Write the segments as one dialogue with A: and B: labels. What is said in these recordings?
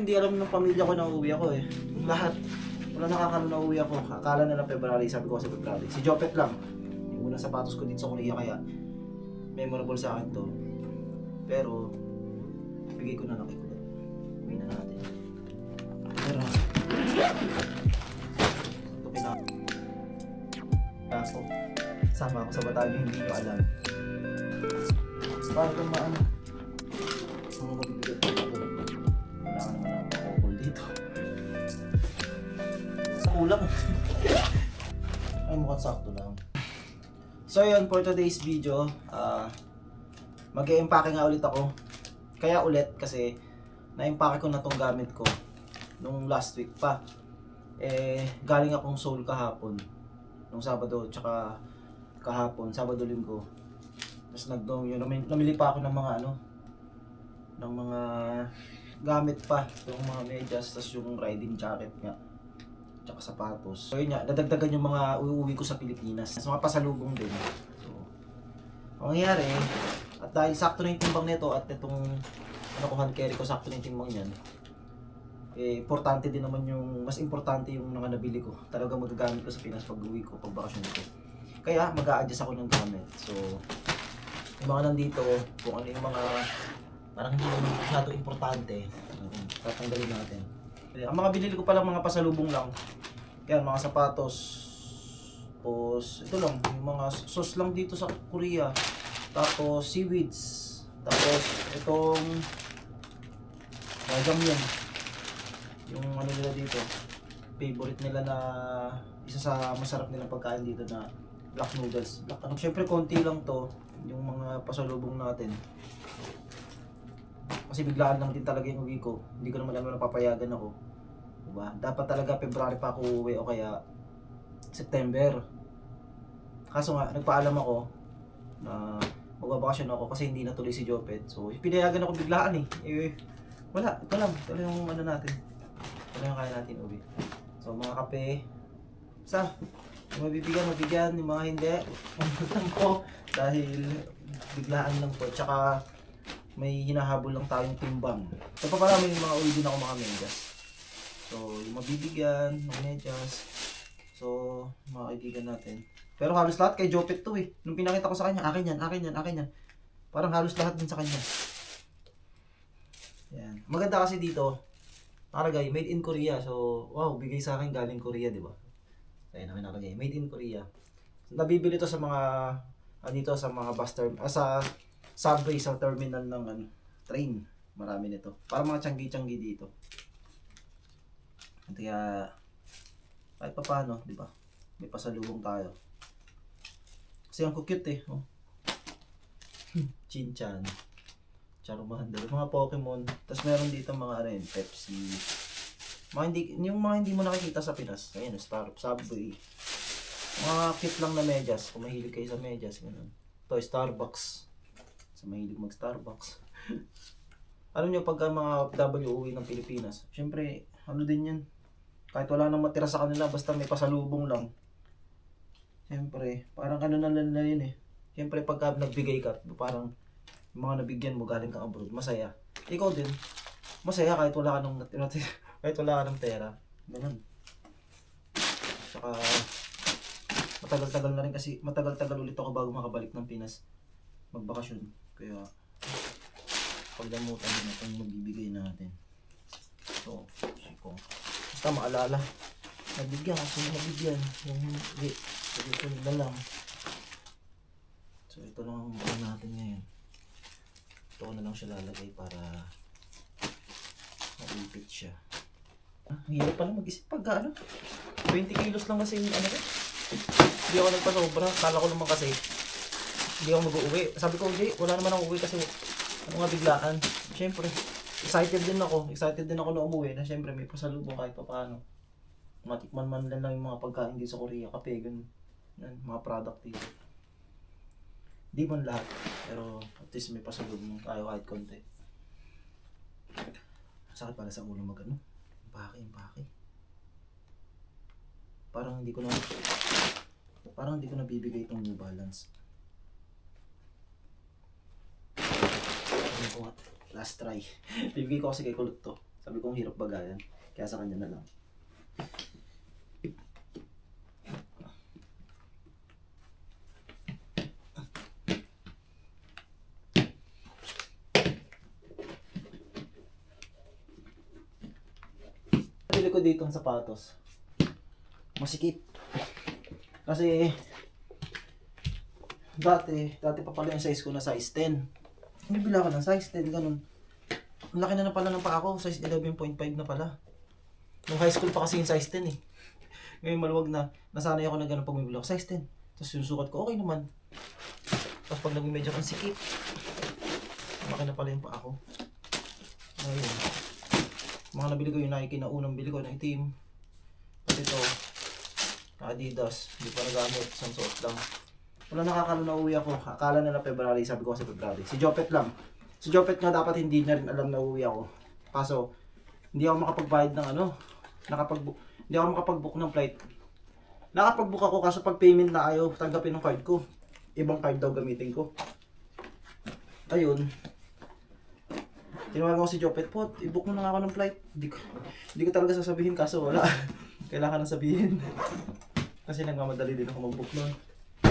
A: hindi alam ng pamilya ko na uuwi ako eh. Lahat. Wala nakakano na uuwi ako. Akala nila February, sabi ko sa February. Si Jopet lang. Yung unang sapatos ko dito sa Korea kaya memorable sa akin to. Pero, bigay ko na lang kay Kuya. Uwi na natin. Pero, ito pina... Kaso, sama ako sa batalyon, hindi nyo alam. Para kung maano, kulang. Ay, mukhang sakto lang. So yun, for today's video, ah mag-e-empake nga ulit ako. Kaya ulit kasi na-empake ko na tong gamit ko nung last week pa. Eh, galing akong Seoul kahapon. Nung Sabado, tsaka kahapon, Sabado linggo. Tapos nag yun, namili pa ako ng mga ano, ng mga gamit pa. Yung mga medyas, tapos yung riding jacket nga. Tsaka sapatos. So yun nga, dadagdagan yung mga uuwi ko sa Pilipinas. Sa mga pasalubong din. So, ang nangyari, at dahil sakto na yung timbang nito at itong ko hand carry ko, sakto na yung timbang niyan. Eh, importante din naman yung, mas importante yung mga nabili ko. Talaga magagamit ko sa Pinas pag uwi ko, pag bakasyon ko. Kaya mag adjust ako ng gamit. So, yung mga nandito, kung ano yung mga parang hindi naman masyado importante, um, tatanggalin natin. Ang mga binili ko palang mga pasalubong lang, yan, mga sapatos, tapos ito lang, yung mga sauce lang dito sa Korea, tapos seaweeds, tapos itong jajangmyeon, yung ano nila dito, favorite nila na isa sa masarap nilang pagkain dito na black noodles. Black, ano, syempre konti lang to, yung mga pasalubong natin. Kasi biglaan lang din talaga yung uwi ko. Hindi ko naman alam na napapayagan ako. Diba? Dapat talaga February pa ako uuwi o kaya September. Kaso nga, nagpaalam ako na magbabakasyon ako kasi hindi natuloy si Jopet. So, pinayagan ako biglaan eh. eh wala, ito lang. Ito lang yung ano natin. Ito lang yung kaya natin uwi. So, mga kape. Sa, yung mabibigyan, mabigyan. Yung mga hindi, umutang ko. Dahil biglaan lang po. Tsaka, may hinahabol lang tayong timbang. So, pa pala may mga uwi din ako mga medyas. So, yung mabibigyan, medyas. So, mga natin. Pero halos lahat kay Jopet to eh. Nung pinakita ko sa kanya, akin yan, akin yan, akin yan. Parang halos lahat din sa kanya. Yan. Maganda kasi dito, nakalagay, made in Korea. So, wow, bigay sa akin galing Korea, di ba? Ayun namin nakalagay, made in Korea. Nabibili to sa mga, ah, dito sa mga bus term, ah, sa subway, sa terminal ng ano, train. Marami nito. Para mga tiyanggi-tiyanggi dito. Kaya, kahit pa paano, di ba? May pasalubong tayo. Kasi ang cute eh. Oh. Chinchan. Charmander. Mga Pokemon. Tapos meron dito mga ano yun, Pepsi. Mga hindi, yung mga hindi mo nakikita sa Pinas. Ayan, Star, Subway. Mga cute lang na medyas. Kung mahilig kayo sa medyas, ganun. Ito, Starbucks. Sa mahilig mag Starbucks. Alam nyo, pagka mga W uwi ng Pilipinas, syempre, ano din yan. Kahit wala nang matira sa kanila, basta may pasalubong lang. Siyempre, parang ano na lang na yun eh. Siyempre, pagka nagbigay ka, parang mga nabigyan mo galing kang abroad, masaya. Ikaw din, masaya kahit wala ka nang kahit wala ka ng pera. Ganun. Saka, matagal-tagal na rin kasi, matagal-tagal ulit ako bago makabalik ng Pinas magbakasyon. Kaya, pagdamutan din natin yung mabibigay natin. So, sikong. Basta maalala, nabigyan kasi nabigyan. Yung hindi, ito na lang. So, ito lang ang buwan natin ngayon. Ito na lang siya lalagay para maipit siya. Ah, hirap pala mag-isip pag ano. 20 kilos lang kasi yung ano ko. Hindi ako nagpasobra. Kala ko naman kasi hindi ako mag-uwi. Sabi ko, hindi, wala naman ako uwi kasi ano nga biglaan. Siyempre, excited din ako. Excited din ako na umuwi na siyempre may pasalubong kahit pa paano. Matikman man lang lang yung mga pagkain dito sa Korea. Kape, ganun. Mga product dito. Di man lahat. Pero at least may pasalubong tayo kahit konti. Sakit pala sa ulo mag ano. Impake, impake. Parang hindi ko na parang hindi ko nabibigay itong New Balance. Ko nga, last try. Bibigay ko kasi kay Kulot to. Sabi ko, ang hirap bagayan. Kaya sa kanya na lang. Pili ko dito ang sapatos. Masikip. Kasi dati, dati pa pala yung size ko na size 10. Hindi bila ka ng size 10, ganun. Ang laki na na pala ng paa ko, size 11.5 na pala. Nung high school pa kasi yung size 10 eh. Ngayon maluwag na, nasanay ako na ganun pag bumibili ako, size 10. Tapos yung sukat ko, okay naman. Tapos pag naging medyo kang sikip, laki na pala yung paa ko. Ayun. Mga nabili ko yung Nike na unang bili ko na itim. Pati ito, Adidas, hindi pa nagamit, isang suot lang. Wala nakakalo na uwi ako. Akala na na February, sabi ko kasi February. Si Jopet lang. Si Jopet nga dapat hindi na rin alam na uwi ako. Kaso, hindi ako makapagbayad ng ano. Nakapag hindi ako makapag-book ng flight. Nakapag-book ako kaso pag payment na ayaw tanggapin ng card ko. Ibang card daw gamitin ko. Ayun. Tinawagan ko si Jopet po, i-book mo na ako ng flight. Hindi ko, hindi ko talaga sasabihin kaso wala. Kailangan na sabihin. Kasi nagmamadali din ako mag-book nun.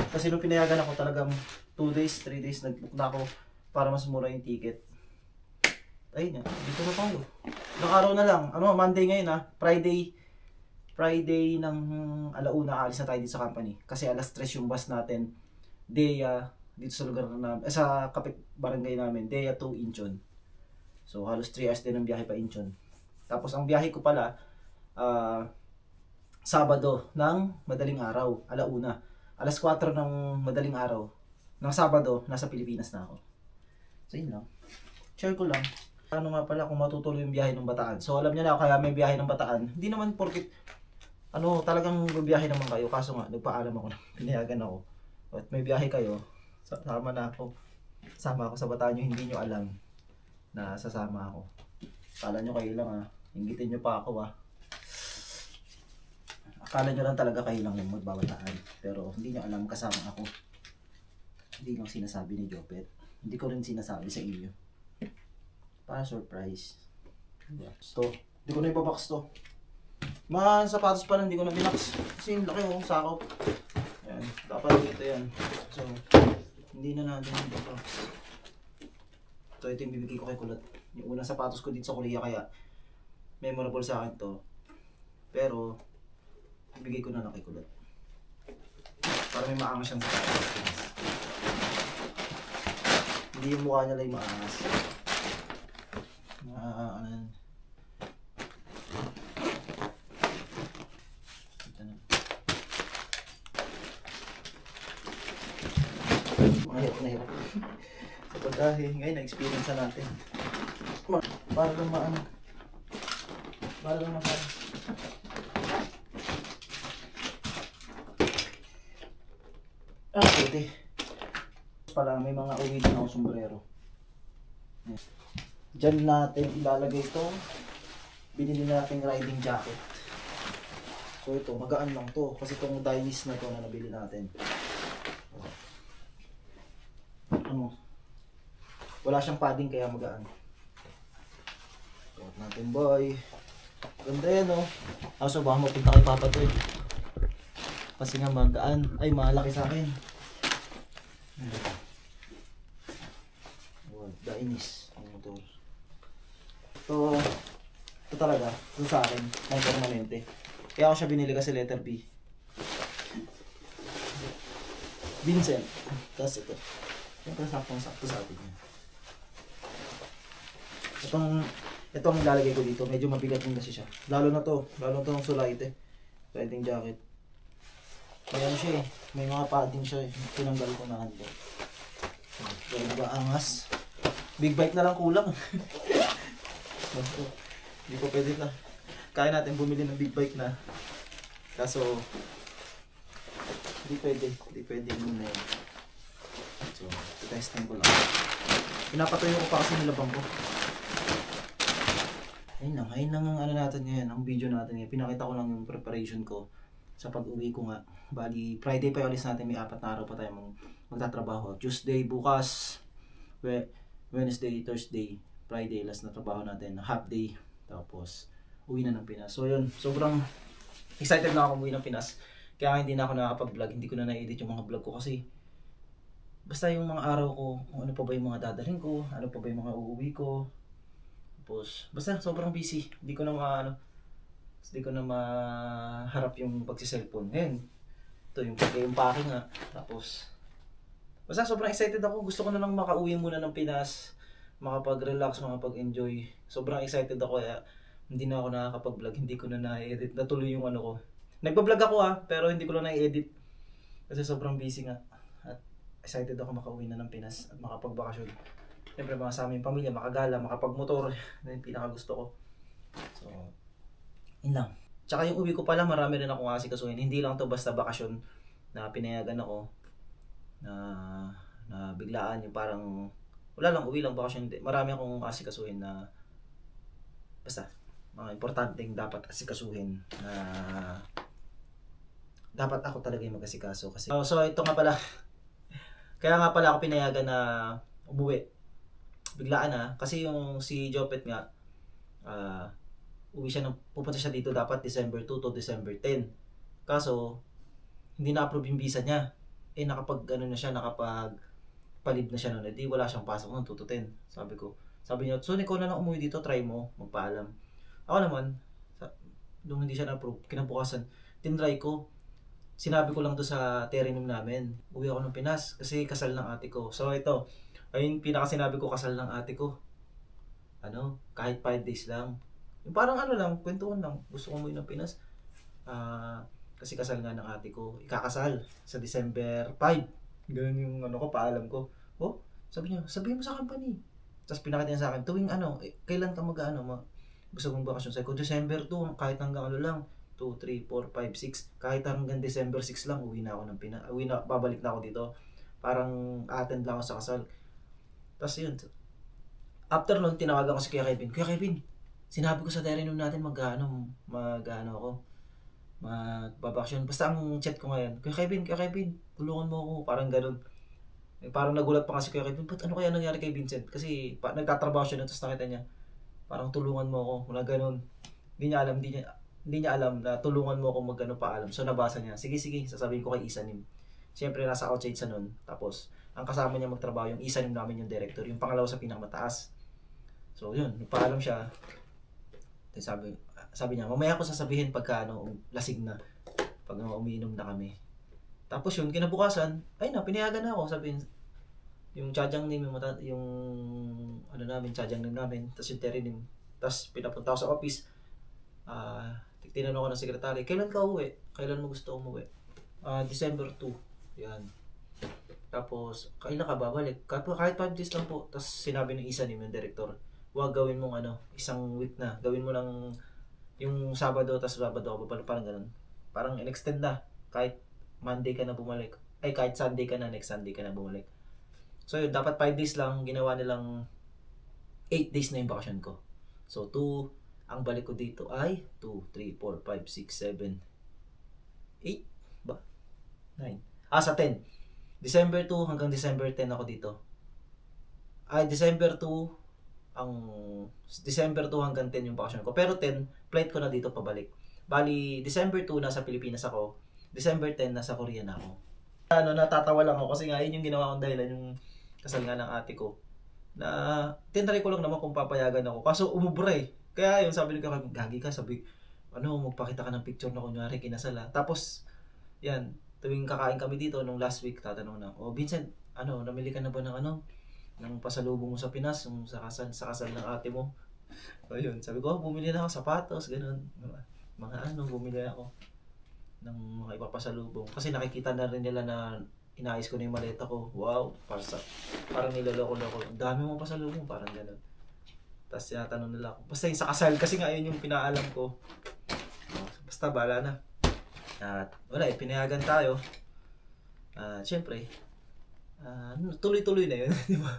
A: Kasi nung pinayagan ako talagang 2 days, 3 days nag-book na ako para mas mura yung ticket. Ayun nga, dito na tayo. Ilang araw na lang. Ano, Monday ngayon ha. Friday, Friday ng alauna alis na tayo dito sa company. Kasi alas 3 yung bus natin. Deya, dito sa lugar na eh, sa kapit barangay namin. Deya to Incheon. So halos 3 hours din ang biyahe pa Incheon. Tapos ang biyahe ko pala, ah, Sabado ng madaling araw, alauna. Alas 4 ng madaling araw ng Sabado, nasa Pilipinas na ako. So yun lang. Share ko lang. Ano nga pala kung matutuloy yung biyahe ng Bataan. So alam niyo na kaya may biyahe ng Bataan. Hindi naman porkit ano talagang biyahe naman kayo. Kaso nga nagpaalam ako na pinayagan ako. At may biyahe kayo. sa- Sama na ako. Sama ako sa Bataan yung hindi nyo alam na sasama ako. Kala nyo kayo lang ha. Ingitin nyo pa ako ha. Akala nyo lang talaga kayo lang yung magbabataan. Pero hindi nyo alam kasama ako. Hindi lang sinasabi ni Jopet. Hindi ko rin sinasabi sa inyo. Para surprise. Box to. Hindi ko na ipabox to. Mga sapatos pa lang, hindi ko na binax. Kasi yung laki oh, sakop. Ayan, dapat dito yan. So, hindi na natin yung ipabox. So, ito yung bibigay ko kay Kulot. Yung unang sapatos ko dito sa Korea, kaya memorable sa akin to. Pero, ibigay ko na lang kay Kulot. Para may maangas siyang sapatos. Hindi yung mukha niya lang yung maangas. Ah, ano yan. Mahirap na. Sa pagkahe, ngayon na-experience na natin. Para lang maano. Para lang maano. Ah, pwede. Pala, may mga uwi din ako sombrero. Yan. Diyan natin ilalagay itong binili nating riding jacket. So ito, magaan lang to. Kasi itong Dynist na to na nabili natin. Ano? Wala siyang padding kaya magaan. Suot natin boy. Ganda yan oh. Kaso baka mapunta kay Papa to eh. Kasi nga magaan. Ay, malaki sa akin. Oh, Dynist. Ang motor. Ito, ito talaga, ito sa akin, ng permanente. Kaya ako siya binili kasi letter B. Vincent. Tapos ito. Siyempre saktong-sakto sa atin. Itong, itong ilalagay ko dito, medyo mabigat din kasi siya. Lalo na to, lalo na to ng Sulaite. Riding jacket. May ano siya eh, may mga padding siya eh. Tinanggal ko na handle. Ganun ba angas? Big bike na lang kulang. Hindi ko pwede na. Kaya natin bumili ng big bike na. Kaso, hindi pwede. Hindi pwede muna yun. So, testing ko lang. Pinapatuyo ko pa kasi nilabang ko. Ayun lang. Ayun lang ang ano natin ngayon. Ang video natin ngayon. Pinakita ko lang yung preparation ko sa pag-uwi ko nga. Bali, Friday pa yung alis natin. May apat na araw pa tayo mag magtatrabaho. Tuesday, bukas, We- Wednesday, Thursday, Friday, last na trabaho natin. Half day. Tapos, uwi na ng Pinas. So yun, sobrang excited na ako umuwi ng Pinas. Kaya hindi na ako nakakapag-vlog, hindi ko na na-edit yung mga vlog ko kasi basta yung mga araw ko, kung ano pa ba yung mga dadalhin ko, ano pa ba yung mga uuwi ko. Tapos, basta sobrang busy. Hindi ko na ma, ano, hindi ko na maharap yung pagsi-cellphone. Ngayon, ito yung pag-impake nga. Tapos, basta sobrang excited ako. Gusto ko na lang makauwi muna ng Pinas, makapag-relax, makapag-enjoy. Sobrang excited ako kaya hindi na ako nakakapag-vlog, hindi ko na na-edit. Natuloy yung ano ko. Nagpa-vlog ako ah, pero hindi ko lang na-edit. Kasi sobrang busy nga. At excited ako makauwi na ng Pinas at makapagbakasyon. Siyempre mga sa aming pamilya, makagala, makapagmotor. Yan yung pinaka gusto ko. So, yun lang. Tsaka yung uwi ko pala, marami rin akong asikasuhin. Hindi lang to basta bakasyon na pinayagan ako na na biglaan yung parang wala lang uwi lang bakasyon. Marami akong asikasuhin na basta mga importanteng dapat asikasuhin na dapat ako talaga yung mag-asikaso kasi. Oh, so ito nga pala. Kaya nga pala ako pinayagan na umuwi. Biglaan na kasi yung si Jopet nga ah uwi siya ng pupunta siya dito dapat December 2 to December 10 kaso hindi na-approve yung visa niya. Eh nakapag ano na siya nakapag palib na siya noon eh di wala siyang pasok noon 2 to 10 sabi ko. Sabi niya so ikaw na lang umuwi dito try mo magpaalam. Ako naman sa, nung hindi siya na-approve kinabukasan tinry ko. Sinabi ko lang to sa terenum namin uwi ako ng Pinas kasi kasal ng ate ko. So ito ayun pinaka sinabi ko kasal ng ate ko. Ano kahit 5 days lang yung parang ano lang kwentuhan lang. Gusto ko umuwi ng Pinas. Ah kasi kasal nga ng ate ko. Ikakasal sa December 5 ganun yung ano ko paalam ko. Oh sabi niya sabihin mo sa company. Tapos pinakita niya sa akin tuwing ano eh, kailan ka mag ano ma, gusto mong bakasyon. Sa ko December 2 kahit hanggang ano lang 2, 3, 4, 5, 6 kahit hanggang December 6 lang uwi na ako ng Pinas uwi na babalik na ako dito. Parang attend lang ako sa kasal. Tapos yun. After nun tinawagan ko si Kuya Kevin. Kuya Kevin sinabi ko sa terenum natin mag ano mag ano ako magbabakasyon. Basta ang chat ko ngayon, Kuya Kevin, Kuya Kevin, tulungan mo ako. Parang ganun. Eh, parang nagulat pa kasi Kuya Kevin, ba't ano kaya nangyari kay Vincent? Kasi pa, nagtatrabaho siya nun, tapos nakita niya, parang tulungan mo ako. Wala ganun. Hindi niya alam, hindi niya, hindi niya alam na tulungan mo ako magano pa alam. So nabasa niya, sige sige, sasabihin ko kay Isanim. Siyempre nasa outside sa nun. Tapos, ang kasama niya magtrabaho, yung Isanim namin yung director, yung pangalawa sa pinakamataas. So yun, nagpaalam siya. Tapos sabi, sabi niya, mamaya ako sasabihin pagka ano, lasing na. Pag ano, umiinom na kami. Tapos yun, kinabukasan, ay na, pinayagan na ako. Sabihin, yung tsadyang name, yung, yung ano namin, tsadyang name namin, tapos yung terinim. Tapos pinapunta ako sa office. Ah, tinanong ko ng sekretary, kailan ka uwi? Kailan mo gusto umuwi? Ah, December 2. Yan. Tapos, kailan ka babalik? Kahit, kahit 5 days lang po. Tapos sinabi ng isa ni yung director, huwag gawin mong ano, isang week na. Gawin mo lang yung Sabado, tapos Sabado ako babalik. Parang ganun. Parang in-extend na. Kahit Monday ka na bumalik. Ay, kahit Sunday ka na, next Sunday ka na bumalik. So yun, dapat 5 days lang. Ginawa nilang 8 days na yung bakasyon ko. So 2, ang balik ko dito ay 2, 3, 4, 5, 6, 7, 8 ba? 9. Ah, sa 10. December 2 hanggang December 10 ako dito. Ay, December 2 ang December 2 hanggang 10 yung bakasyon ko. Pero 10, flight ko na dito pabalik. Bali, December 2 nasa Pilipinas ako. December 10 nasa Korea na ako. Ano, natatawa lang ako kasi nga yun yung ginawa kong dahilan yung kasal nga ng ate ko. Na tinry ko lang naman kung papayagan ako. Kaso umubra. Kaya yun, sabi ko, gagi ka, sabi, ano, magpakita ka ng picture na kunyari kinasal ha. Tapos, yan, tuwing kakain kami dito nung last week, tatanong na, oh Vincent, ano, namili ka na ba ng ano, ng pasalubong mo sa Pinas, yung sa kasal, sa kasal ng ate mo? So yun, sabi ko, oh, bumili na ako sapatos, ganun. Mga, ano, bumili ako ng mga ipapasalubong. Kasi nakikita na rin nila na inayos ko na yung maleta ko. Wow, para sa, parang niloloko-loko. Ang dami mong pasalubong, parang ganun. Tapos tinatanong nila ako, basta yung sa kasal, kasi nga yun yung pinaalam ko. Basta bala na. At wala eh, pinayagan tayo. At syempre, ah, tuloy-tuloy na yun, di ba?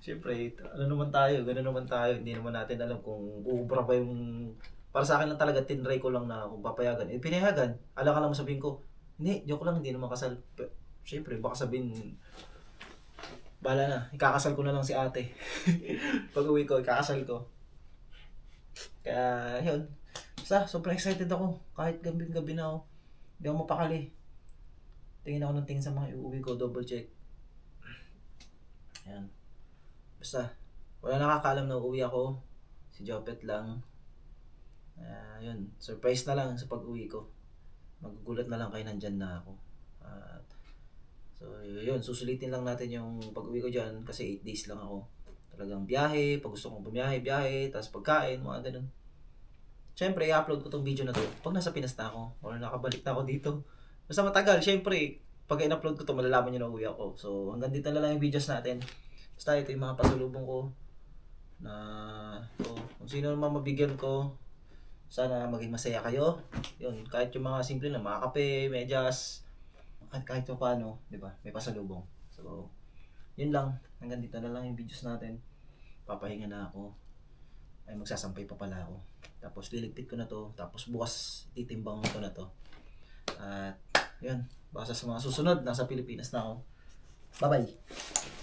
A: syempre, ano naman tayo, gano'n naman tayo, hindi naman natin alam kung uubra ba yung... Para sa akin lang talaga, tinry ko lang na kung papayagan. Eh, pinayagan. Alam ka lang sabihin ko, hindi, joke lang, hindi naman kasal. Pero, syempre, baka sabihin, Bala na, ikakasal ko na lang si ate. Pag uwi ko, ikakasal ko. Kaya, yun. Basta, sobrang excited ako. Kahit gabi-gabi na ako. Hindi ako mapakali. Tingin ako ng tingin sa mga iuwi ko, double check. Ayan. Basta, wala nakakaalam na uuwi ako. Si Jopet lang. Yun, surprise na lang sa pag-uwi ko. Magugulat na lang kayo nandyan na ako. At, so, yun, susulitin lang natin yung pag-uwi ko dyan kasi 8 days lang ako. Talagang biyahe, pag gusto kong bumiyahe, biyahe, tapos pagkain, mga ganun. Siyempre, i-upload ko tong video na to pag nasa Pinas na ako or nakabalik na ako dito. Basta matagal, siyempre, pag in-upload ko to, malalaman nyo na uwi ako. So, hanggang dito na lang yung videos natin. Basta ito yung mga pasalubong ko na so, kung sino naman mabigyan ko, sana maging masaya kayo. Yun, kahit yung mga simple na mga kape, medyas, kahit, kahit paano, di ba, may pasalubong. So, yun lang. Hanggang dito na lang yung videos natin. Papahinga na ako. Ay, magsasampay pa pala ako. Tapos liligpit ko na to. Tapos bukas titimbang ko na to. At, yun. Basta sa mga susunod, nasa Pilipinas na ako. Bye-bye.